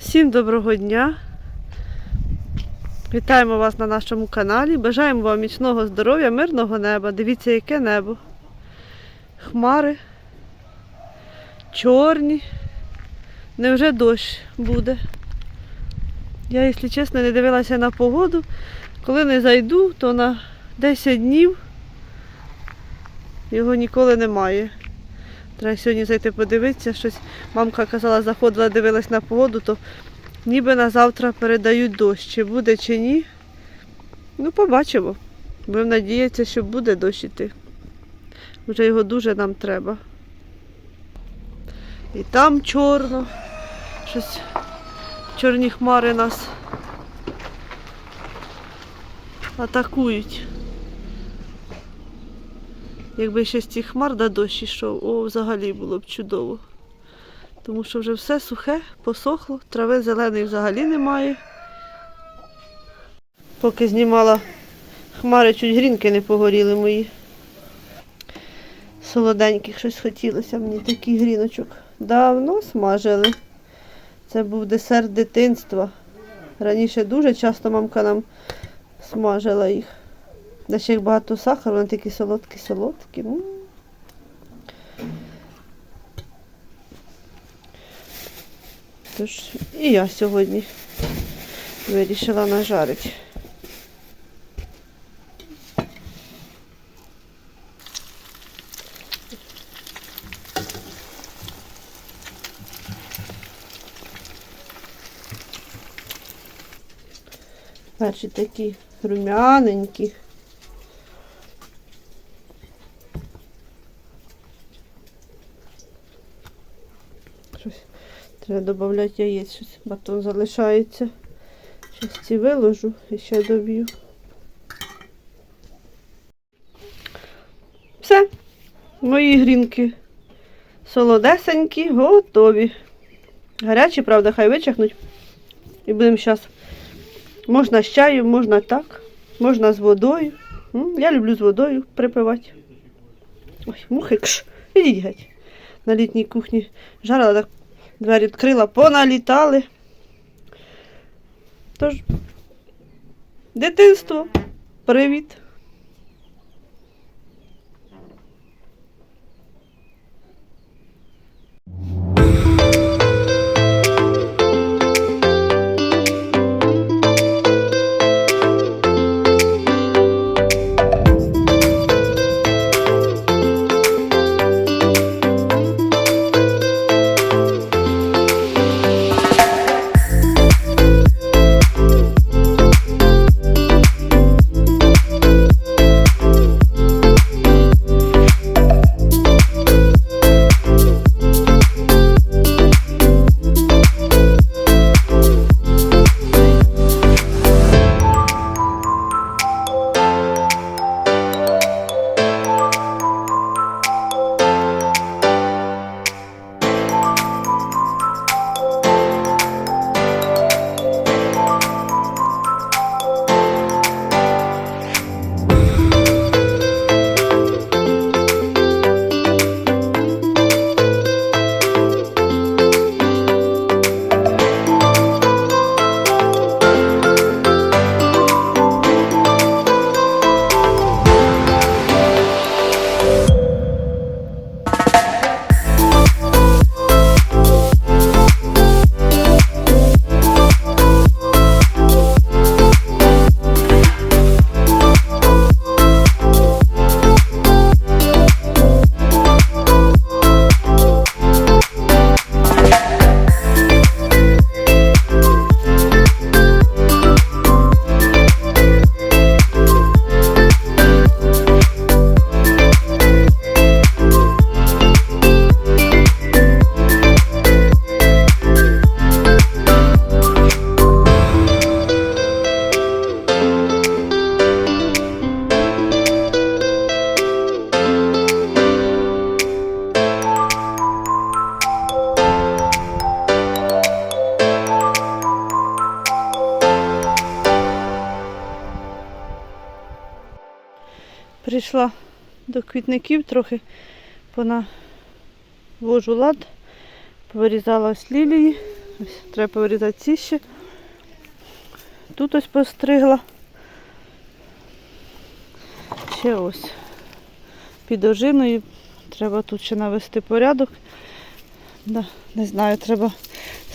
Всім доброго дня! Вітаємо вас на нашому каналі. Бажаємо вам міцного здоров'я, мирного неба. Дивіться, яке небо. Хмари, чорні. Невже дощ буде? Я, якщо чесно, не дивилася на погоду. Коли не зайду, то на 10 днів його ніколи немає. Треба сьогодні зайти подивитися. Щось мамка казала, заходила, дивилась на погоду, то ніби на завтра передають дощ. Чи буде, чи ні. Ну, побачимо. Будемо надіятися, що буде дощ іти. Вже його дуже нам треба. І там чорно. Щось чорні хмари нас атакують. Якби ще з цих хмар да дощ ішов, о, взагалі було б чудово. Тому що вже все сухе, посохло, трави зеленої взагалі немає. Поки знімала хмари, чуть грінки не погоріли мої. Солоденьких щось хотілося мені таких гріночок. Давно смажили. Це був десерт дитинства. Раніше дуже часто мамка нам смажила їх. Де ще їх багато сахару, вони такі солодкі-солодкі. Тож і я сьогодні вирішила нажарити. Перші такі рум'яненькі. Треба додати яєць, щось батон залишається. Щось ці виложу і ще доб'ю. Все. Мої грінки солодесенькі, готові. Гарячі, правда, хай вичахнуть. І будемо зараз. Можна з чаєм, можна так, можна з водою. Я люблю з водою припивати. Ой, мухи кш. Ідіть геть. На літній кухні жарила, так двері відкрила, поналітали. Тож, дитинство. Привіт. До квітників, трохи понавожу лад, повирізала ось лілії Ось, треба повирізати ці ще. Тут ось постригла. Ще ось. Під ожиною. Треба тут ще навести порядок. Да, не знаю, треба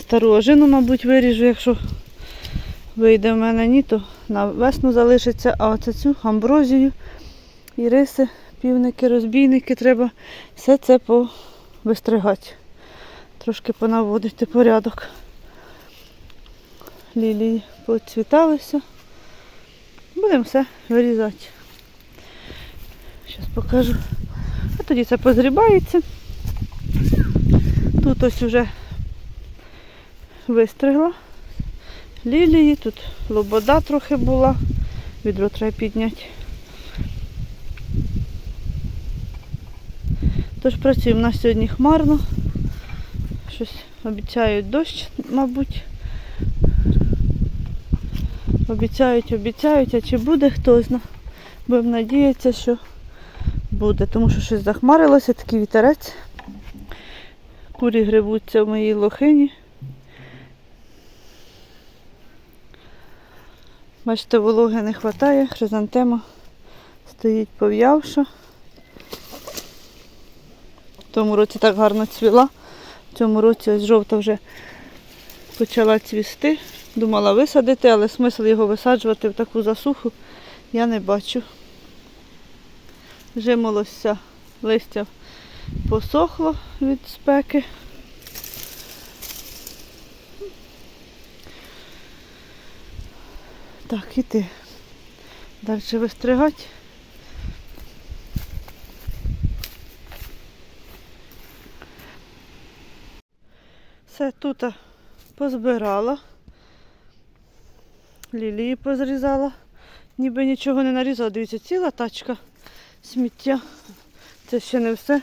стару ожину, мабуть, виріжу, якщо вийде в мене ні, то на весну залишиться, а оце цю амброзію і риси, півники, розбійники, треба все це повистригати. Трошки понаводити порядок. Лілії поцвіталися. Будемо все вирізати. Зараз покажу. А тоді це позрібається. Тут ось уже вистригла лілії, тут лобода трохи була, відро треба підняти. Тож працюємо У нас сьогодні хмарно. Щось обіцяють дощ, мабуть. Обіцяють, обіцяють, а чи буде хто зна. Будемо надіятися, що буде, тому що щось захмарилося, такий вітерець. Курі грибуться в моїй лохині. Бачите, вологи не вистачає, хризантема стоїть пов'явша. Тому році так гарно цвіла. В цьому році ось жовта вже почала цвісти. Думала висадити, але смисл його висаджувати в таку засуху я не бачу. Жимолося листя посохло від спеки. Так, іти. Далі вистригати. Все тут позбирала. Лілії позрізала. Ніби нічого не нарізала. Дивіться, ціла тачка сміття. Це ще не все.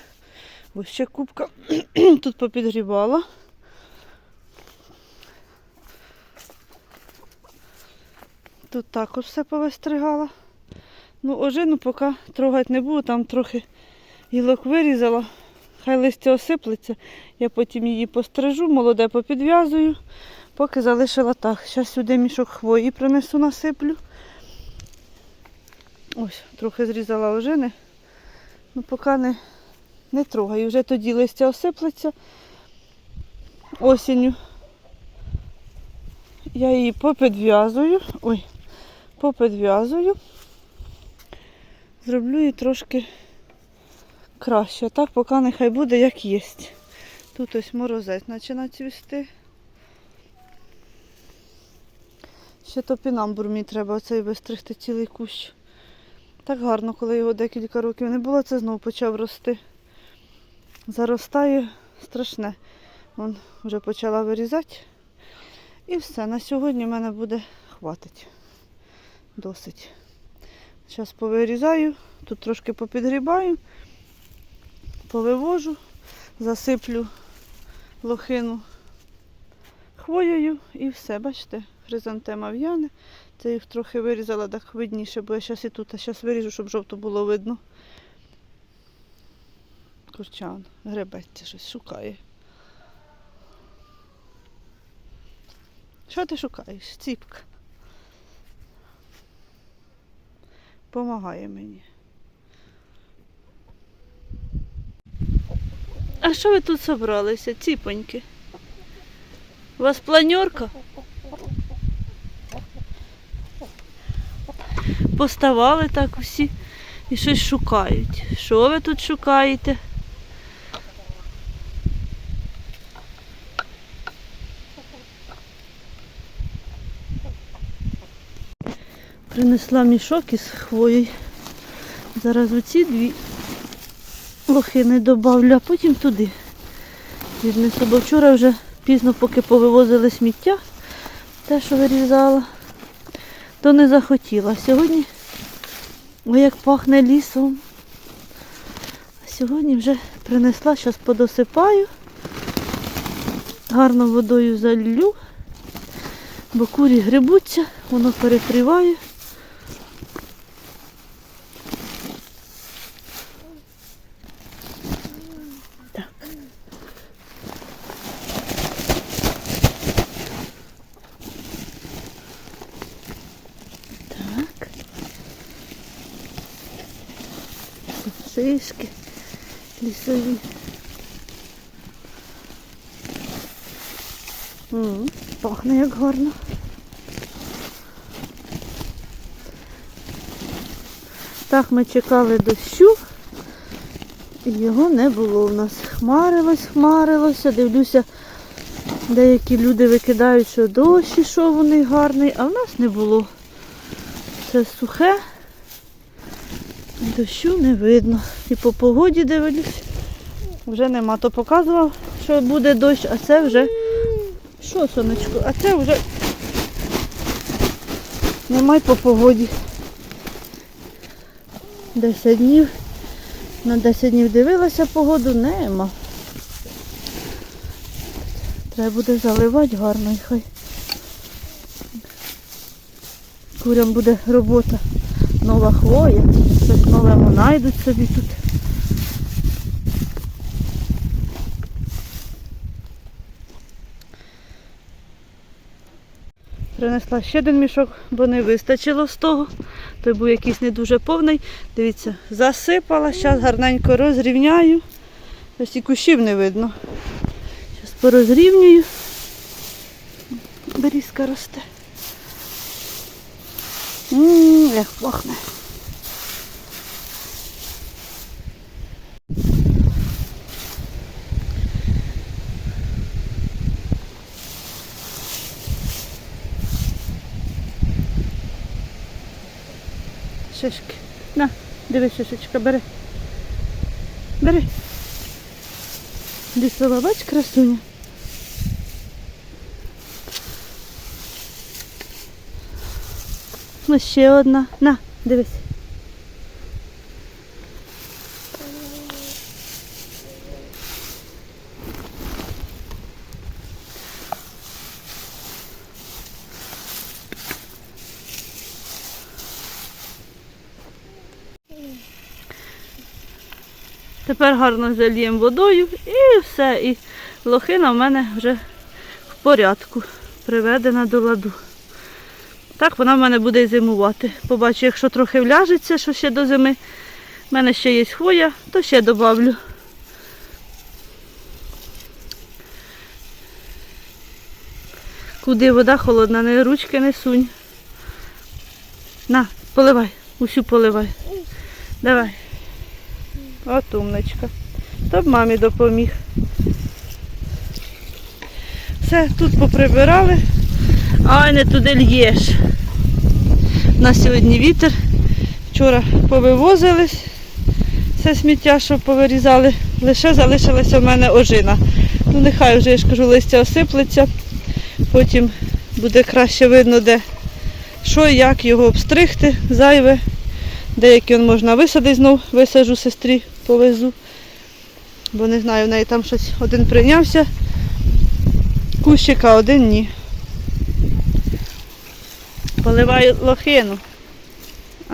Ось ще кубка. Тут попідгрібала. Тут також все повистригала. Ну, ожину поки трогати не буду, там трохи гілок вирізала. Хай листя осиплеться. Я потім її пострижу, молоде попідв'язую, поки залишила так. Зараз сюди мішок хвої принесу, насиплю. Ось, трохи зрізала ожини. Ну, поки не, не трогаю. Вже тоді листя осиплеться осінню. Я її попідв'язую. Ой, попідв'язую. Зроблю її трошки краще. Так, поки нехай буде як є. Тут ось морозець починає цвісти. Ще топінамбур мені треба оцей вистригти цілий кущ. Так гарно, коли його декілька років не було, це знову почав рости. Заростає страшне. Вон вже почала вирізати. І все, на сьогодні в мене буде хватить. Досить. Зараз повирізаю, тут трошки попідгрібаю, повивожу, засиплю лохину хвоєю і все, бачите, хризантема в'яне. Це їх трохи вирізала так видніше, бо я зараз і тут, а зараз виріжу, щоб жовто було видно. Курчан, гребеться щось, шукає. Що ти шукаєш? Ціпка. Помагає мені. А що ви тут зібралися, ціпоньки? У вас планерка? Поставали так усі і щось шукають. Що ви тут шукаєте? Принесла мішок із хвоєю. Зараз оці дві лохини добавлю, а потім туди. Віднесу, бо вчора вже пізно, поки повивозили сміття, те, що вирізала, то не захотіла. Сьогодні, ой, як пахне лісом. А сьогодні вже принесла, зараз подосипаю, гарно водою залью, бо курі грибуться, воно перекриває. Пахне як гарно. Так ми чекали дощу, і його не було в нас. Хмарилось, хмарилося. Дивлюся, деякі люди викидають, що дощ ішов у них гарний, а в нас не було. Все сухе, дощу не видно. І по погоді дивлюсь, вже нема. То показував, що буде дощ, а це вже. Що, сонечко? А це вже немає по погоді. 10 днів. На 10 днів дивилася погоду, нема. Треба буде заливати гарно і хай. Курям буде робота. Нова хвоя. Щось нове знайдуть собі тут. Принесла ще один мішок, бо не вистачило з того. Той був якийсь не дуже повний. Дивіться, засипала, зараз гарненько розрівняю. Ось і кущів не видно. Зараз порозрівнюю. Берізка росте. Ммм, як пахне. Шишки. На, диви, шишечка, бери. Бери. Лісова, бач, красуня. Ну, ще одна. На, дивись. Тепер гарно зальємо водою і все. І лохина в мене вже в порядку, приведена до ладу. Так вона в мене буде зимувати. Побачу, якщо трохи вляжеться, що ще до зими. в мене ще є хвоя, то ще добавлю. Куди вода холодна, не ручки не сунь. На, поливай, усю поливай. Давай. От умничка. То б мамі допоміг. Все, тут поприбирали. Ай, не туди л'єш. У нас сьогодні вітер. Вчора повивозились. Все сміття, що повирізали. Лише залишилася в мене ожина. Ну нехай вже, я ж кажу, листя осиплеться. Потім буде краще видно, де що як його обстригти, зайве. Деякі можна висадити знов, висаджу сестрі, повезу. Бо не знаю, в неї там щось один прийнявся. Кущик, а один ні. Поливаю лохину. А?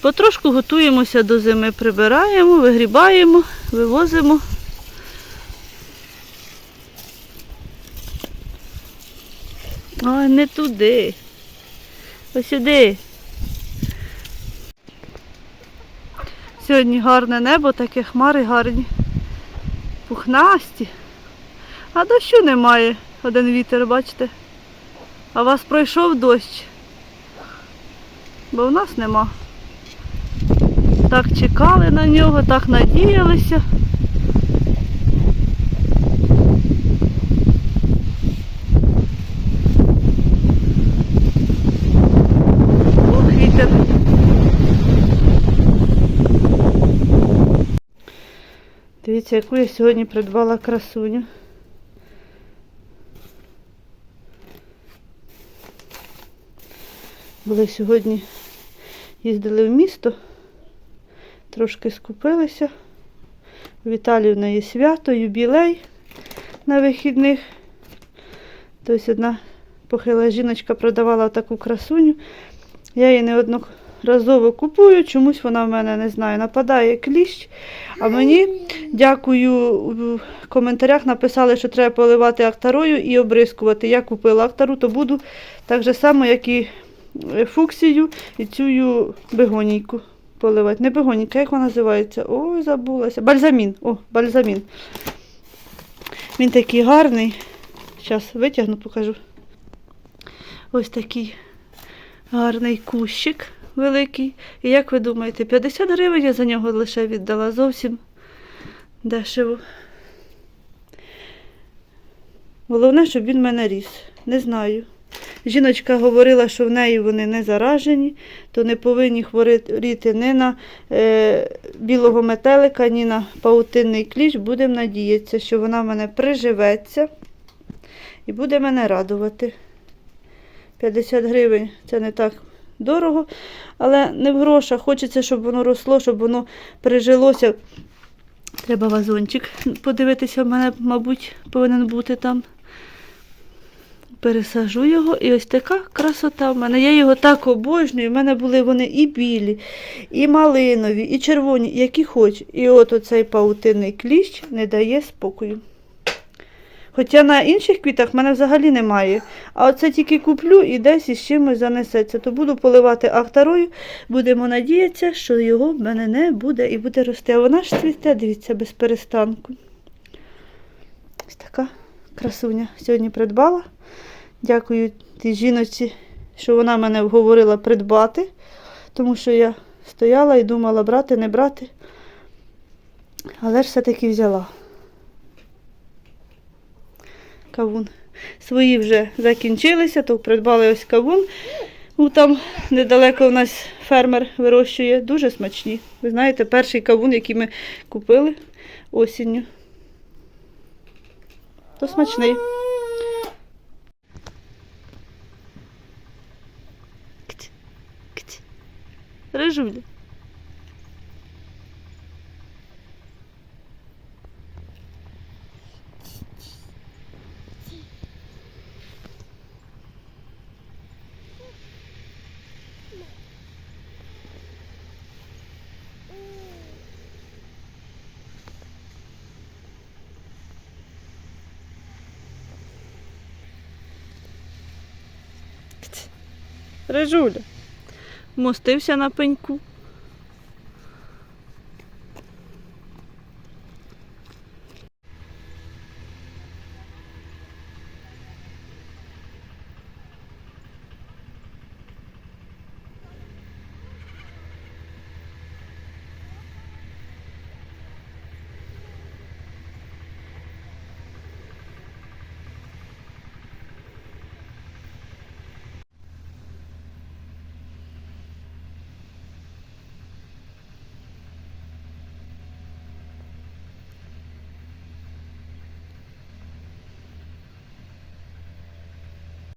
Потрошку готуємося до зими, прибираємо, вигрібаємо, вивозимо. Ой, не туди. Ось сюди. Сьогодні гарне небо, таке хмари гарні. Пухнасті. А дощу немає. Один вітер, бачите. А вас пройшов дощ. Бо в нас нема. Так чекали на нього, так надіялися. Ох, вітер. Дивіться, яку я сьогодні придбала красуню. Були сьогодні, їздили в місто, трошки скупилися. У Віталії в неї свято, юбілей на вихідних. Тобто одна похила жіночка продавала таку красуню. Я її неодноразово купую, чомусь вона в мене не знаю, нападає кліщ. А мені, дякую, в коментарях написали, що треба поливати актарою і обрискувати. Я купила актару, то буду так же само, як і е, фуксію і цю бегонійку поливати. Не бегонійка, як вона називається? Ой, забулася. Бальзамін. О, бальзамін. Він такий гарний. Зараз витягну, покажу. Ось такий гарний кущик великий. І як ви думаєте, 50 гривень я за нього лише віддала зовсім дешево. Головне, щоб він мене ріс. Не знаю. Жіночка говорила, що в неї вони не заражені, то не повинні хворіти ні на е, білого метелика, ні на паутинний кліщ. Будемо надіятися, що вона в мене приживеться і буде мене радувати. 50 гривень це не так дорого, але не в грошах. Хочеться, щоб воно росло, щоб воно прижилося. Треба вазончик подивитися, в мене, мабуть, повинен бути там. Пересажу його, і ось така красота в мене. Я його так обожнюю. У мене були вони і білі, і малинові, і червоні, які хоч. І от оцей паутинний кліщ не дає спокою. Хоча на інших квітах в мене взагалі немає. А оце тільки куплю і десь із чимось занесеться. То буду поливати ахтарою. Будемо надіятися, що його в мене не буде і буде рости. А вона ж цвіте, дивіться, без перестанку. Ось така красуня сьогодні придбала. Дякую тій жіночці, що вона мене вговорила придбати, тому що я стояла і думала брати, не брати. Але ж все-таки взяла. Кавун. Свої вже закінчилися, то придбали ось кавун. Ну, там недалеко у нас фермер вирощує, дуже смачні. Ви знаєте, перший кавун, який ми купили осінню. То смачний. Рижуля. Рижуля. Мостився на пеньку.